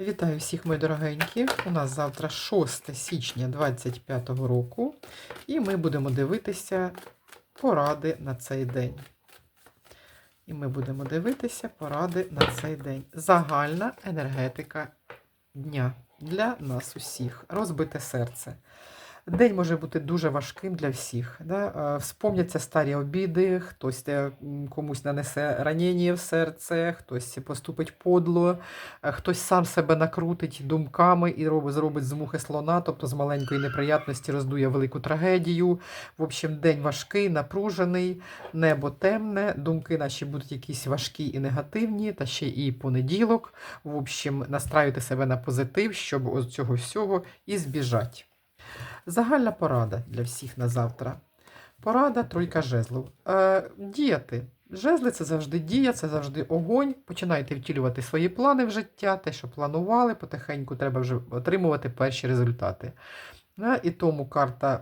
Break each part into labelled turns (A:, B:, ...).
A: Вітаю всіх, мої дорогенькі. У нас завтра 6 січня 2025 року, і ми будемо дивитися поради на цей день. І ми будемо дивитися поради на цей день. Загальна енергетика дня для нас усіх. Розбите серце. День може бути дуже важким для всіх. Да? Вспомняться старі обіди, хтось е, комусь нанесе ранення в серце, хтось поступить подло, е, хтось сам себе накрутить думками і робить, зробить з мухи слона, тобто з маленької неприятності роздує велику трагедію. В общем, день важкий, напружений, небо темне, думки наші будуть якісь важкі і негативні, та ще і понеділок. В общем, настраюйте себе на позитив, щоб ось цього всього і збіжать. Загальна порада для всіх на завтра. Порада тройка жезлів. Е, діяти. Жезли це завжди дія, це завжди огонь. Починайте втілювати свої плани в життя, те, що планували, потихеньку треба вже отримувати перші результати. І тому карта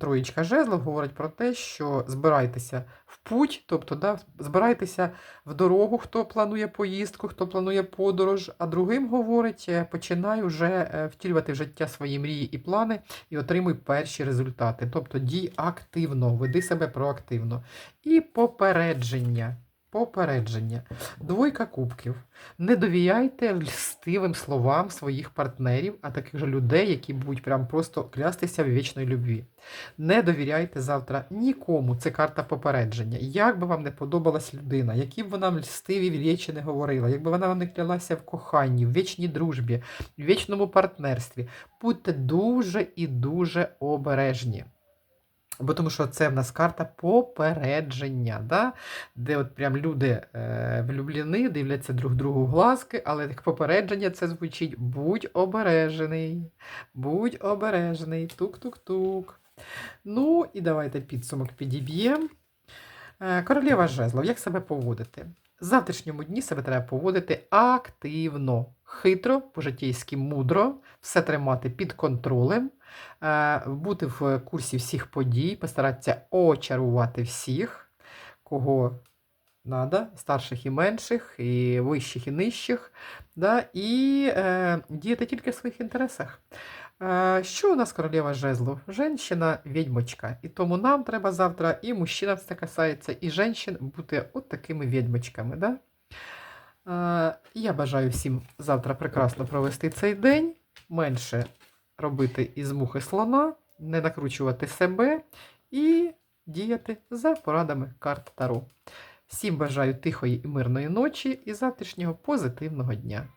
A: Троєчка жезлів говорить про те, що збирайтеся в путь, тобто да, збирайтеся в дорогу, хто планує поїздку, хто планує подорож, а другим говорить, е, починай вже е, втілювати в життя свої мрії і плани і отримуй перші результати. Тобто дій активно, веди себе проактивно. І попередження. Попередження. Двойка кубків. Не довіряйте льстивим словам своїх партнерів, а таких же людей, які будуть прям просто клястися в вічної любві. Не довіряйте завтра нікому. Це карта попередження. Як би вам не подобалась людина, які б вона льстиві речі не говорила, якби вона вам не клялася в коханні, в вічній дружбі, в вічному партнерстві, будьте дуже і дуже обережні. Бо тому що це в нас карта попередження, да? де от прям люди е, влюблені, дивляться друг другу глазки, але як попередження це звучить будь обережений, будь обережний, тук-тук-тук. Ну і давайте підсумок підіб'ємо. Е, Королева жезлов, як себе поводити? В завтрашньому дні себе треба поводити активно, хитро, по-житейськи мудро, все тримати під контролем, е, бути в курсі всіх подій, постаратися очарувати всіх, кого треба, старших і менших, і вищих і нижчих, да, і е, діяти тільки в своїх інтересах. Е, Що у нас королева жезлу? Женщина відьмочка. І тому нам треба завтра, і мужчинам це касається, і женщин бути от такими відьмочками. Да? Е, Я бажаю всім завтра прекрасно провести цей день, менше робити із мухи слона, не накручувати себе і діяти за порадами карт Таро. Всім бажаю тихої і мирної ночі і завтрашнього позитивного дня.